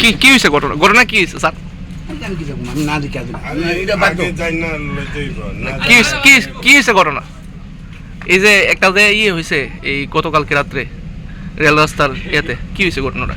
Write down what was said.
কি কি হয়েছে ঘটনা? ঘটনা কি হয়েছে স্যার? কি হয়েছে- কি কি হয়েছে ঘটনা? এই যে একটা যে ইয়ে হয়েছে এই গতকালকে রাত্রে রেল রাস্তার ইয়েতে কি হয়েছে ঘটনাটা?